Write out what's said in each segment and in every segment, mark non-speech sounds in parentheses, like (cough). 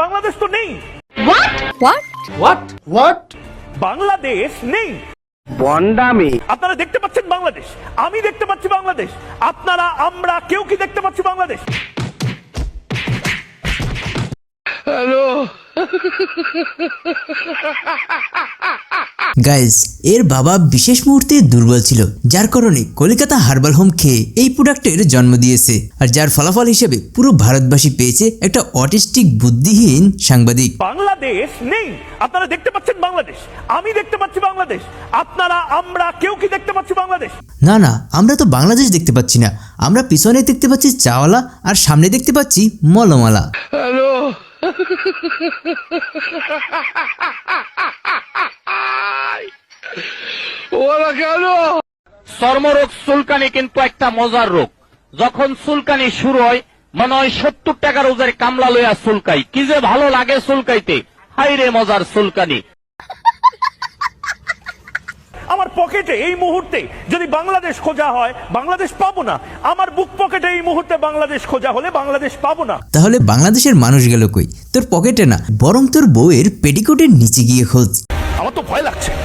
বাংলাদেশ তো নেই। What what Bangladesh নেই। বন্ডামি। আপনারা দেখতে পাচ্ছেন বাংলাদেশ। আমি দেখতে পাচ্ছি বাংলাদেশ। আপনারা আমরা কেউ কি দেখতে পাচ্ছি বাংলাদেশ? (laughs) গাইজ এর বাবা বিশেষ মুহূর্তে দুর্বল ছিল যার কারণে কলকাতা হার্বাল হোম খেয়ে এই প্রোডাক্টের জন্ম দিয়েছে। আর যার ফলাফল হিসেবে পুরো ভারতবাসী পেয়েছে একটা অটিস্টিক বুদ্ধিহীন সাংবাদিক। বাংলাদেশ নেই। আপনারা দেখতে পাচ্ছেন বাংলাদেশ। আমি দেখতে পাচ্ছি বাংলাদেশ। আপনারা আমরা কেউ কি দেখতে পাচ্ছি বাংলাদেশ? না না আমরা তো বাংলাদেশ দেখতে পাচ্ছি না। আমরা পিছনে দেখতে পাচ্ছি চাওয়ালা আর সামনে দেখতে পাচ্ছি মলমালা। (laughs) চর্মরোগ চুলকানি কিন্তু একটা মজার রোগ। যখন চুলকানি শুরু হয় মনে হয় সত্তর টাকার ওজের কামলা লইয়া চুলকাই। কি যে ভালো লাগে চুলকাইতে। হাই রে মজার চুলকানি। আমার পকেটে এই মুহূর্তে যদি বাংলাদেশ খোঁজা হয় বাংলাদেশ পাবো না। আমার বুক পকেটে এই মুহূর্তে বাংলাদেশ খোঁজা হলে বাংলাদেশ পাবো না। তাহলে বাংলাদেশের মানুষ গেল কই? তোর পকেটে না বরং তোর বউয়ের পেটিকোটের নিচে গিয়ে খোঁজ। আমার তো ভয় লাগছে। টক টক টক টক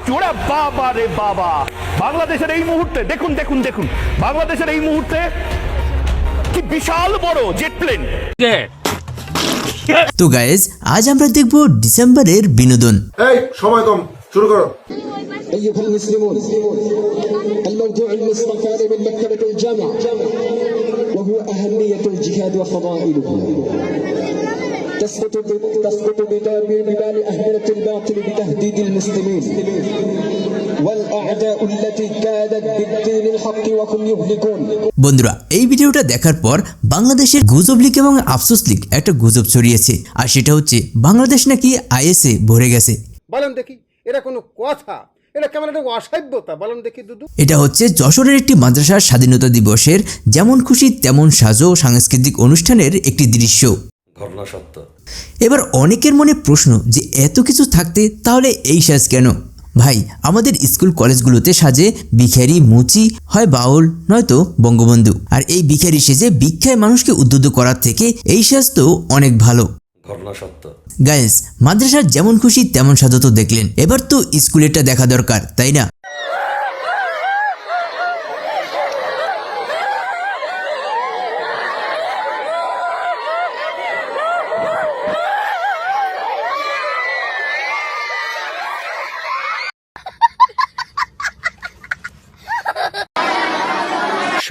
টক টক করে কাঁপছি ওরে বাবা রে বাবা বাংলাদেশের এই মুহূর্তে দেখুন দেখুন দেখুন বাংলাদেশের এই মুহূর্তে কি বিশাল বড় জেট প্লেন তো গায়েজ আজ আমরা দেখব ডিসেম্বরের বিনোদন এই সময় কম শুরু করো أيها المسلمون الموضوع المصطفى من مكتبة الجامع وهو أهمية الجهاد وفضائله تسقط تسقط بدار ببال أهملة الباطل بتهديد المسلمين والأعداء التي كادت بالدين الحق وهم يهلكون বন্ধুরা এই ভিডিওটা দেখার পর বাংলাদেশের গুজব লীগ এবং আফসোস লীগ একটা গুজব ছড়িয়েছে আর সেটা হচ্ছে বাংলাদেশ নাকি আইএসএ ভরে গেছে বলেন দেখি এটা কোনো কথা এটা কেমন একটা অসভ্যতা বলেন দেখি দুদু এটা হচ্ছে যশোরের একটি মাদ্রাসার স্বাধীনতা দিবসের যেমন খুশি তেমন সাজো সাংস্কৃতিক অনুষ্ঠানের একটি দৃশ্য এবার অনেকের মনে প্রশ্ন যে এত কিছু থাকতে তাহলে এই সাজ কেন? ভাই আমাদের স্কুল কলেজগুলোতে সাজে ভিখারি মুচি হয় বাউল নয়তো বঙ্গবন্ধু। আর এই ভিখারি সেজে ভিক্ষায় মানুষকে উদ্বুদ্ধ করার থেকে এই সাজ তো অনেক ভালো। গাইস মাদ্রাসার যেমন খুশি তেমন সাজো তো দেখলেন। এবার তো স্কুলেরটা দেখা দরকার তাই না?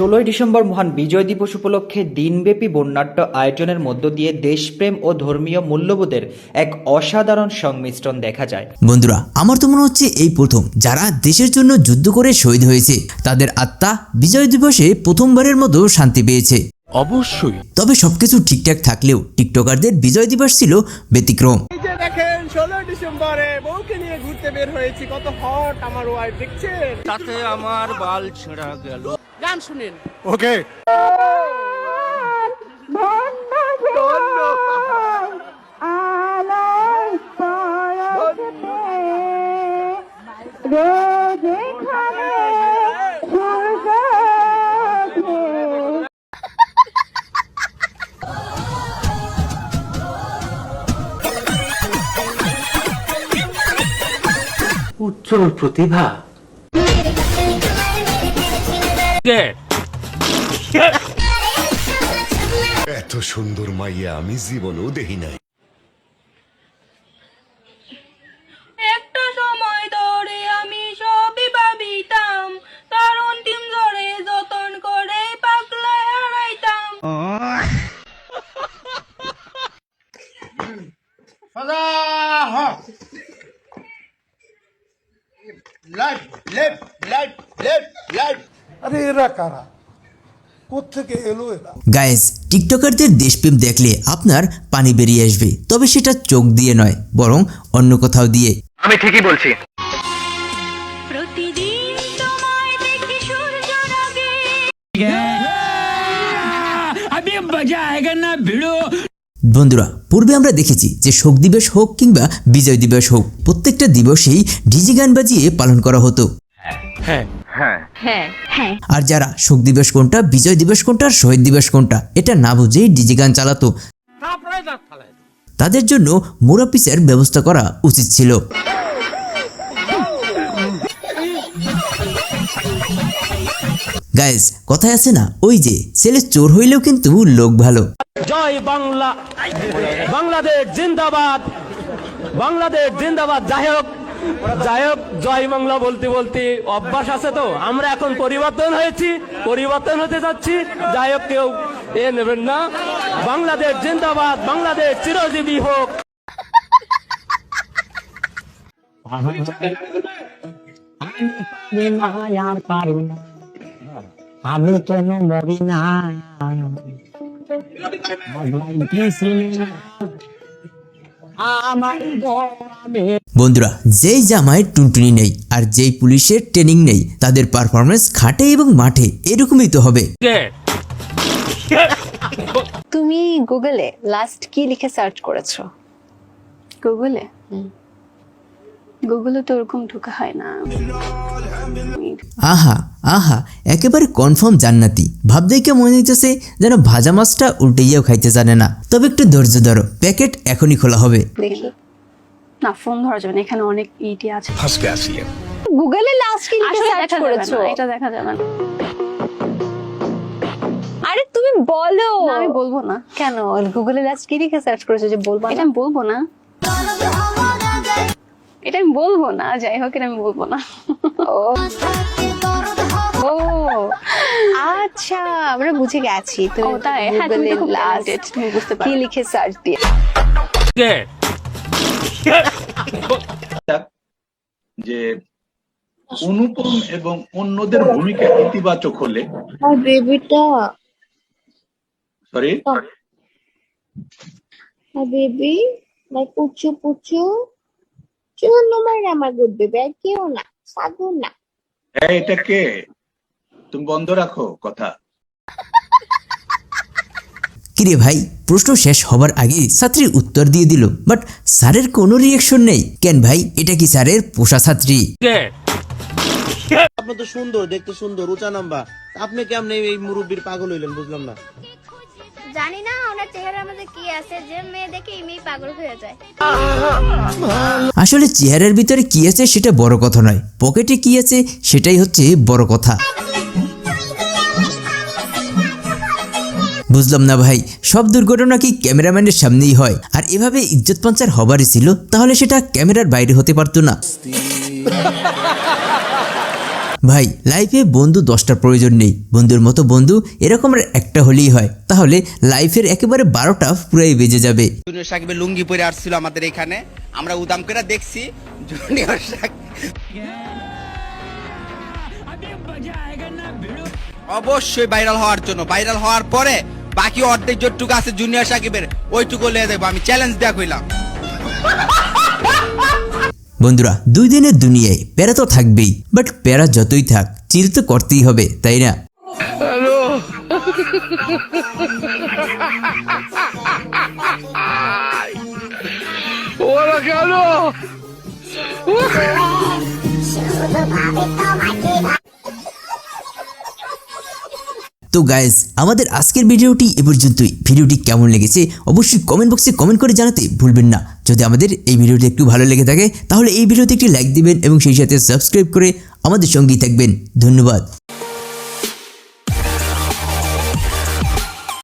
ষোলোই ডিসেম্বর মহান বিজয় দিবস উপলক্ষে দিনব্যাপী বর্ণাঢ্য আয়োজনের মধ্য দিয়ে দেশপ্রেম ও ধর্মীয় মূল্যবোধের এক অসাধারণ সংমিশ্রণ দেখা যায়। বন্ধুরা আমার তো মনে হচ্ছে এই প্রথম। যারা দেশের জন্য যুদ্ধ করে শহীদ হয়েছে তাদের আত্মা বিজয় দিবসে প্রথমবারের মতো শান্তি পেয়েছে। অবশ্যই। তবে সবকিছু ঠিকঠাক থাকলেও টিকটকারদের বিজয় দিবস ছিল ব্যতিক্রম। দেখেন ষোলো ডিসেম্বরে বউকে নিয়ে ঘুরতে বের হয়েছি। কত হট আমার ওয়াইফ দেখছেন? তাতে আমার বাল ছেঁড়া গেল। গান শুনেন। ওকে উজ্জ্বল প্রতিভা এত সুন্দর মাইয়া আমি জীবনও দেখি নাই। এরা কারা? কোত্থেকে এলো এরা? গায়েস টিকটকারদের দেশপ্রেম দেখলে আপনার পানি বেরিয়ে আসবে তবে সেটা চোখ দিয়ে নয় বরং অন্য কোথাও দিয়ে। আমি ঠিকই বলছি। প্রতিদিন তোমায় দেখি সূর্য রাগে। বন্ধুরা পূর্বে আমরা দেখেছি যে শোক দিবস হোক কিংবা বিজয় দিবস হোক প্রত্যেকটা দিবসেই ডিজি গান বাজিয়ে পালন করা হতো। হ্যাঁ আর যারা শোক দিবস কোনটা বিজয় দিবস কোনটা আর শহীদ দিবস কোনটা এটা না বুঝেই ডিজি গান চালাতো। তাদের জন্য মোরাপিসের ব্যবস্থা করা উচিত ছিল। গাইজ কথায় আছে না ওই যে ছেলে চোর হইলেও কিন্তু লোক ভালো। জয় বাংলা। বাংলাদেশ জিন্দাবাদ। বাংলাদেশ জিন্দাবাদ যাই হোক। যাই হোক, জয় বাংলা বলতে বলতে অভ্যাস আছে তো। আমরা এখন পরিবর্তন হয়েছি, পরিবর্তন হতে যাচ্ছি। যাই হোক, কেউ এ নেবেন না। বাংলাদেশ জিন্দাবাদ, বাংলাদেশ চিরজীবী হোক। আমি কেন মরি না? বন্ধুরা যেই জামায় টুনটুনি নেই আর যেই পুলিশের ট্রেনিং নেই তাদের পারফরমেন্স খাটে এবং মাঠে এরকমই তো হবে। তুমি গুগলে লাস্ট কি লিখে সার্চ করেছ? গুগলে গুগলে তো ওরকম ঢোকা হয় না। আহা আহা একেবারে কনফার্ম জান্নাতি। ভাবতেই কে মনে হইতেছে যেন ভাজা মাছটা উল্টাইয়াও খাইতে জানে না। তবে একটু ধৈর্য ধরো প্যাকেট এখনই খোলা হবে। দেখি। না ফোন ধরা যাবে না এখানে অনেক ইটি আছে। গুগলে লাস্ট কি সার্চ করেছ। এটা দেখা যাবে না। আরে তুমি বলো। আমি বলব না। কেন? গুগলে লাস্ট কি লিখে সার্চ করেছ যে বলব এটা আমি বলব না। এটা আমি বলব না যাই হোক এটা আমি বলব না। ও। আচ্ছা আমরা বুঝে গেছি। তো তাই? হ্যাঁ তুমি তো খুব talented, তুমি বুঝতে পারো কি লিখে সার্চ দিয়ে। যে অনুপম এবং অন্যদের ভূমিকা ইতিবাচক হলে বেবিটা সরি বেবি মাই পুচু পুচু চুন নম্বর আমার গুড বেবি আর কেউ না সাধু না। হ্যাঁ এটা কে? তুমি বন্ধ রাখো কথা। কিরে ভাই প্রশ্ন শেষ হবার আগে ছাত্রীর উত্তর দিয়ে দিল বাট স্যারের কোনো রিয়েকশন নেই। কেন ভাই এটা কি স্যারের পোষা ছাত্রী? আপনি তো সুন্দর দেখতে সুন্দর উঁচা নাম্বা আপনি কেমনে এই মুরব্বীর পাগল হইলেন বুঝলাম না। জানি না ওনার চেহারার মধ্যে কি আছে, যে মেয়ে দেখে এমনি পাগল হয়ে যায়। আসলে চেহারার ভিতরে কি আছে সেটা বড় কথা নয়, পকেটে কি আছে সেটাই হচ্ছে বড় কথা। বুঝলাম না ভাই, সব দুর্ঘটনা কি ক্যামেরাম্যানের সামনেই হয়? আর এভাবে ইজ্জত পাঞ্চার হবারই ছিল, তাহলে সেটা ক্যামেরার বাইরে হতে পারতো না। ভাই লাইফে বন্ধু দশটার প্রয়োজন নেই। বন্ধুর মতো বন্ধু এরকমের একটা হলেই হয়। তাহলে লাইফের একেবারে বারোটা পুরাই বেজে যাবে। লুঙ্গি পরে আসছিল আমাদের এখানে। আমরা উদাম করে দেখছি জুনিয়র সাকিব। অবশ্যই ভাইরাল হওয়ার জন্য। ভাইরাল হওয়ার পরে বাকি অর্ধেক যতটুকু আছে জুনিয়র সাকিবের, ওইটুকু লিয়ে দেবো আমি চ্যালেঞ্জ কইলাম। বন্ধুরা দুই দিনের দুনিয়ায় প্যারা তো থাকবেই বাট প্যারা যতই থাক চিল তো করতেই হবে তাই না? (laughs) তো গায়েস আমাদের আজকের ভিডিওটি এ পর্যন্তই। ভিডিওটি কেমন লেগেছে অবশ্যই কমেন্ট বক্সে কমেন্ট করে জানাতে ভুলবেন না। যদি আমাদের এই ভিডিওটি একটু ভালো লেগে থাকে, তাহলে এই ভিডিওতে একটি লাইক দিবেন এবং সেই সাথে সাবস্ক্রাইব করে আমাদের সঙ্গেই থাকবেন। ধন্যবাদ।